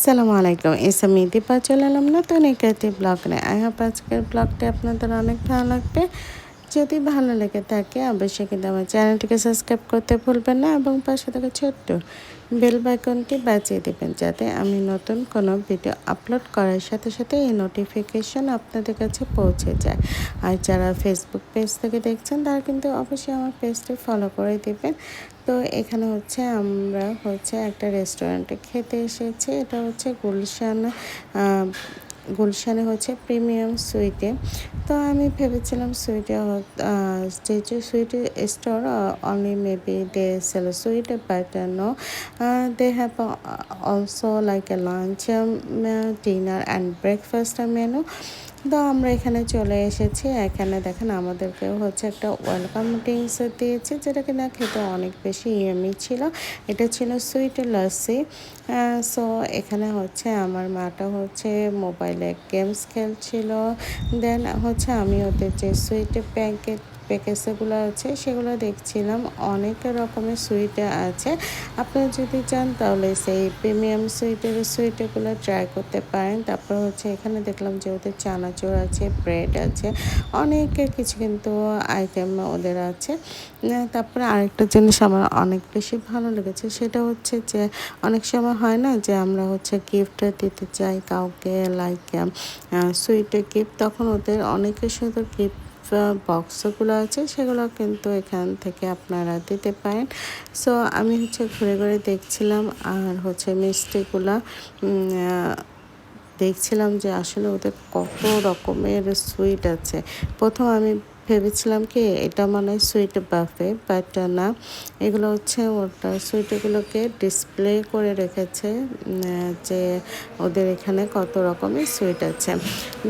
আসসালামু আলাইকুম এসা আমি দীপা চলে এলাম নতুন একটি ব্লগ নিয়ে। আই হোপ আজকের ব্লগটি আপনাদের অনেক ভালো লাগবে। যদি ভালো লেগে থাকে, অবশ্যই কিন্তু আমার চ্যানেলটিকে সাবস্ক্রাইব করতে ভুলবেন না এবং পাশে থাকা ছোট্ট বেল বাইকনটি বাজিয়ে দেবেন যাতে আমি নতুন কোনো ভিডিও আপলোড করার সাথে সাথে এই নোটিফিকেশন আপনাদের কাছে পৌঁছে যায়। আর যারা ফেসবুক পেজ থেকে দেখছেন, তারা কিন্তু অবশ্যই আমার পেজটি ফলো করে দেবেন। তো এখানে হচ্ছে আমরা হচ্ছে একটা রেস্টুরেন্টে খেতে এসেছি। এটা হচ্ছে গুলশান গুলশানে হচ্ছে প্রিমিয়াম সুইটে। তো আমি ভেবেছিলাম সুইটে যেহেতু sweet store only maybe they sell sweet but no they have also like a lunch dinner and breakfast menu তো আমরা এখানে চলে এসেছি। এখানে দেখেন আমাদেরকেও হচ্ছে একটা ওয়েলকাম ড্রিঙ্কস দিয়েছে, যেটা কিনা খেতে অনেক বেশি ইয়েমি ছিল। এটা ছিল সুইট লস্যি সো এখানে হচ্ছে আমার মাটা হচ্ছে মোবাইলে গেমস খেলছিল। দেন হচ্ছে আমি ওদের যে সুইট প্যাকেট প্যাকেজগুলো আছে, সেগুলো দেখছিলাম। অনেক রকমের সুইট আছে। আপনারা যদি চান তাহলে সেই প্রিমিয়াম সুইটের সুইটগুলো ট্রাই করতে পারেন। তারপর হচ্ছে এখানে দেখলাম যে ওদের চানাচুর আছে ব্রেড আছে, অনেক কিছু কিন্তু আইটেম ওদের আছে। তারপরে আরেকটা জিনিস আমার অনেক বেশি ভালো লেগেছে, সেটা হচ্ছে যে অনেক সময় হয় না যে আমরা হচ্ছে গিফট দিতে চাই কাউকে লাইক সুইট গিফট তখন ওদের অনেকের সুন্দর গিফট বক্সগুলো আছে, সেগুলো কিন্তু এখান থেকে আপনারা দিতে পারেন। সো আমি হচ্ছে ঘুরে ঘুরে দেখছিলাম আর হচ্ছে মিষ্টিগুলো দেখছিলাম যে আসলে ওদের কত রকমের সুইট আছে। প্রথম আমি ভেবেছিলাম কি এটা মানে সুইট বাফে বাট না। এগুলো হচ্ছে ওটা সুইটগুলোকে ডিসপ্লে করে রেখেছে যে ওদের এখানে কত রকমের সুইট আছে।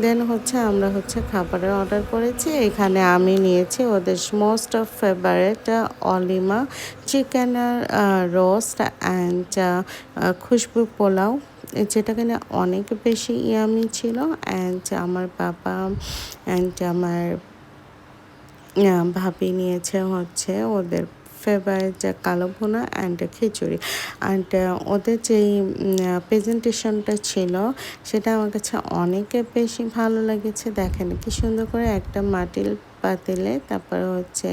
দেন হচ্ছে আমরা হচ্ছে খাবারের অর্ডার করেছি, এখানে আমি নিয়েছি ওদের মোস্ট অফ ফেভারেট অলিমা চিকেন রোস্ট অ্যান্ড খুশবু পোলাও, যেটা কিনা অনেক বেশি ইয়ামি ছিল। অ্যান্ড আমার বাবা অ্যান্ড আমার ভাবি নিয়েছে হচ্ছে ওদের ফেভারিট যে কালো ভুনা অ্যান্ড খিচুড়ি। অ্যান্ড ওদের যেই প্রেজেন্টেশনটা ছিল, সেটা আমার কাছে অনেক বেশি ভালো লেগেছে। দেখেন কি সুন্দর করে একটা মাটির পাতিলে তারপর হচ্ছে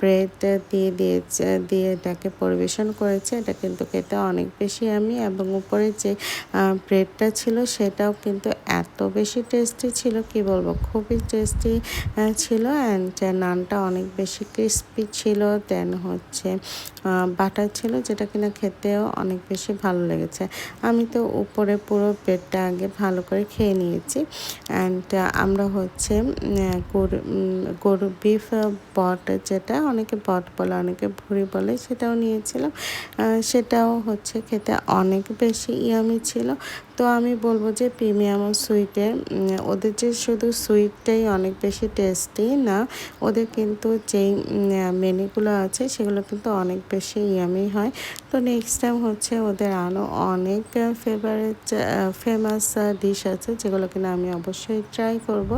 ব্রেড দিয়ে দিয়েছে, দিয়ে এটাকে পরিবেশন করেছে। এটা কিন্তু খেতে অনেক বেশি আমি এবং উপরে যে ব্রেডটা ছিল সেটাও কিন্তু এত বেশি টেস্টি ছিল, কি বলব, খুবই টেস্টি ছিল অ্যান্ড নানটা অনেক বেশি ক্রিস্পি ছিল। দেন হচ্ছে বাটার ছিল যেটা কিনা খেতেও অনেক বেশি ভালো লেগেছে। আমি তো উপরে পুরো ব্রেডটা আগে ভালো করে খেয়ে নিয়েছি। অ্যান্ড আমরা হচ্ছে গুড় গরু বিফ বট যেটা অনেকে বট বলে, অনেকে ভুড়ি বলে, সেটাও নিয়েছিলাম। সেটাও হচ্ছে খেতে অনেক বেশি ইয়ামি ছিল। তো আমি বলব যে প্রিমিয়াম সুইটে ওদের যে শুধু সুইটটাই অনেক বেশি টেস্টি না, ওদের কিন্তু যেই মেনুগুলো আছে সেগুলো কিন্তু অনেক বেশি ইয়ামি হয়। তো নেক্সট টাইম হচ্ছে ওদের আরও অনেক ফেভারিট ফেমাস ডিশ আছে যেগুলো কিনা আমি অবশ্যই ট্রাই করব।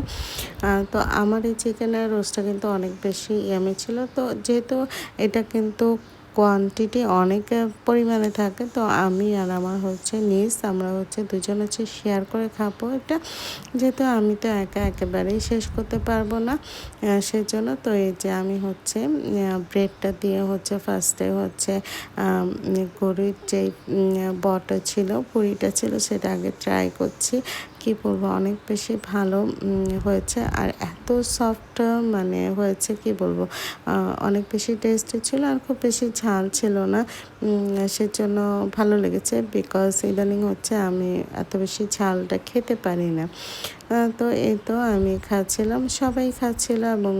তো আমার এই চিকেনের রোস্টটা কিন্তু অনেক বেশি ইয়ামি ছিল। তো যেহেতু এটা কিন্তু কোয়ান্টিটি অনেক পরিমাণে থাকে। তো আমি আর আমার হচ্ছে নিস আমরা হচ্ছে দুজন হচ্ছে শেয়ার করে খাব এটা। যেহেতু আমি তো একা একেবারেই শেষ করতে পারব না সেজন্য তো এই যে আমি হচ্ছে ব্রেডটা দিয়ে হচ্ছে ফার্স্টে হচ্ছে গরুর যে বটা ছিল, পুরিটা ছিল, সেটা আগে ট্রাই করছি। কি বলব, অনেক বেশি ভালো হয়েছে। আর এত সফট মানে হয়েছে কি বলব অনেক বেশি টেস্টি ছিল আর খুব বেশি ঝাল ছিল না। সেজন্য ভালো লেগেছে বিকজ ইদানিং হচ্ছে আমি এত বেশি ঝালটা খেতে পারি না। তো এই তো আমি খাচ্ছিলাম, সবাই খাচ্ছিল এবং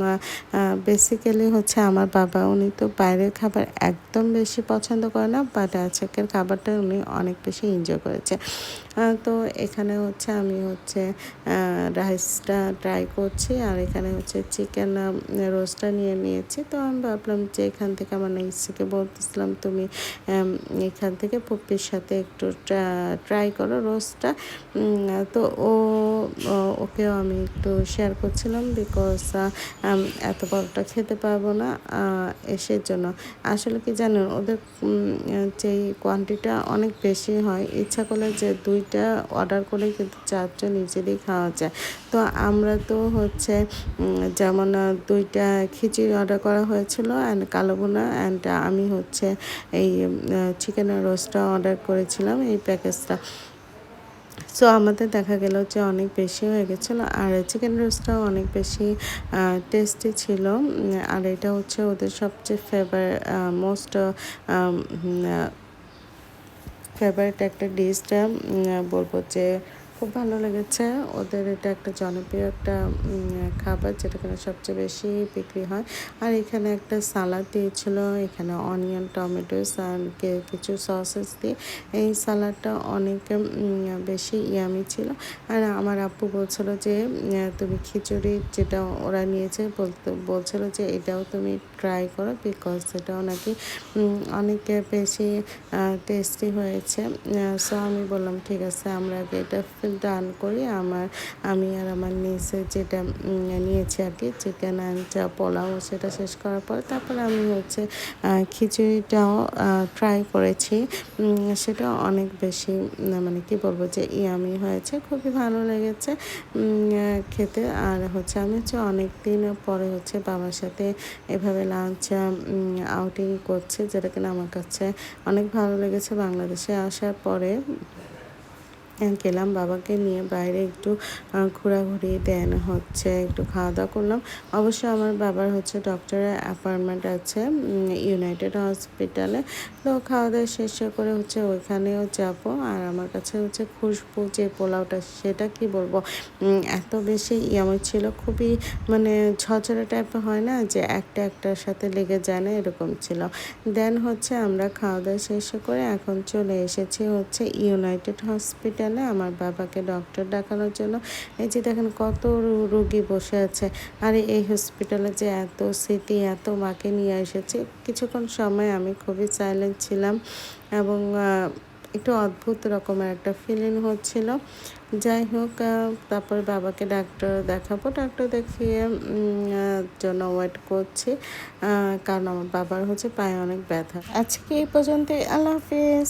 বেসিক্যালি হচ্ছে আমার বাবা উনি তো বাইরের খাবার একদম বেশি পছন্দ করে না বাট আজকের খাবারটা উনি অনেক বেশি এনজয় করেছে। তো এখানে হচ্ছে আমি হচ্ছে রাইসটা ট্রাই করছি আর এখানে হচ্ছে চিকেন রোস্টটা নিয়ে নিয়েছি। তো আমি ভাবলাম যে এখান থেকে আমার নেক্সটকে বলতেছিলাম, তুমি এখান থেকে পপ্পির সাথে একটু ট্রাই করো রোস্টটা তো ও ওকেও আমি একটু শেয়ার করছিলাম বিকজ এত বড়টা খেতে পারব না এসের জন্য আসলে কি জানেন, ওদের যেই কোয়ান্টিটা অনেক বেশি হয়, ইচ্ছা করলে যে দুইটা অর্ডার করে কিন্তু চারটা নিজেরই খাওয়া যায়। তো আমরা তো হচ্ছে যেমন দুইটা খিচুড়ি অর্ডার করা হয়েছিল অ্যান্ড কালো ভুনা অ্যান্ড আমি হচ্ছে এই চিকেনের রোস্টটা অর্ডার করেছিলাম, এই প্যাকেজটা সো আমাদের দেখা গেল যে অনেক বেশি হয়ে গেছিল। আর চিকেন রোস্টটাও অনেক বেশি টেস্টি ছিল। আর এটা হচ্ছে ওদের সবচেয়ে ফেভার মোস্ট ফেভারিট একটা ডিশটা বলব যে খুব ভালো লেগেছে। ওদের এটা একটা জনপ্রিয় একটা খাবার যেটা কিনা সবচেয়ে বেশি বিক্রি হয়। আর এখানে একটা সালাদ দিয়েছিল, এখানে অনিয়ন টমেটোস আর কিছু সসেস দিয়ে। এই সালাডটা অনেক বেশি ইয়ামি ছিল। আর আমার আপু বলছিল যে তুমি খিচুড়ি যেটা ওরা নিয়েছে, বলতে, বলছিল যে এটাও তুমি ট্রাই করো বিকজ সেটাও নাকি অনেক বেশি টেস্টি হয়েছে। সো আমি বললাম, ঠিক আছে, আমরা এটা ডান করি আমার, আমি আর আমার নিচে যেটা নিয়েছি আর কি চিকেন অ্যান্ড পোলাও সেটা শেষ করার পর তারপরে আমি হচ্ছে খিচুড়িটাও ট্রাই করেছি। সেটা অনেক বেশি মানে কি বলব যে ইয়ামি হয়েছে, খুবই ভালো লেগেছে খেতে। আর হচ্ছে আমি হচ্ছে অনেক দিন পরে হচ্ছে বাবার সাথে এভাবে লাঞ্চ আউটিং করছে, যেটা কিনা আমার কাছে অনেক ভালো লেগেছে বাংলাদেশে আসার পরে। গেলাম, বাবাকে নিয়ে বাইরে একটু ঘোরাঘুরি, দেন হচ্ছে একটু খাওয়া দাওয়া করলাম। অবশ্য আমার বাবার হচ্ছে ডক্টরের অ্যাপয়েন্টমেন্ট আছে ইউনাইটেড হসপিটালে তো খাওয়া দাওয়া শেষ করে হচ্ছে ওইখানেও যাব, আর আমার কাছে হচ্ছে খুশবু যে পোলাওটা, সেটা কি বলব? এত বেশি ইয়ামি ছিল, খুবই মানে ঝরঝরে টাইপের হয় না যে একটা একটার সাথে লেগে যায় না, এরকম ছিল। দেন হচ্ছে আমরা খাওয়া দাওয়া শেষ করে এখন চলে এসেছি হচ্ছে ইউনাইটেড হসপিটালে আমার বাবাকে ডক্টর দেখানোর জন্য। এই যে দেখেন কত রোগী বসে আছে। আর এই হসপিটালে যে এত স্মৃতি, এত মাকে নিয়ে এসেছে। কিছুক্ষণ সময় আমি খুবই সাইলেন্ট ছিলাম এবং একটু অদ্ভুত রকমের একটা ফিলিং হচ্ছিল। যাই হোক তারপর বাবাকে ডাক্তার দেখাবো। ডাক্তার দেখিয়ে জন্য ওয়েট করছি কারণ আমার বাবার হচ্ছে পায়ে অনেক ব্যথা। আজকে এই পর্যন্ত আল্লাহ হাফিজ।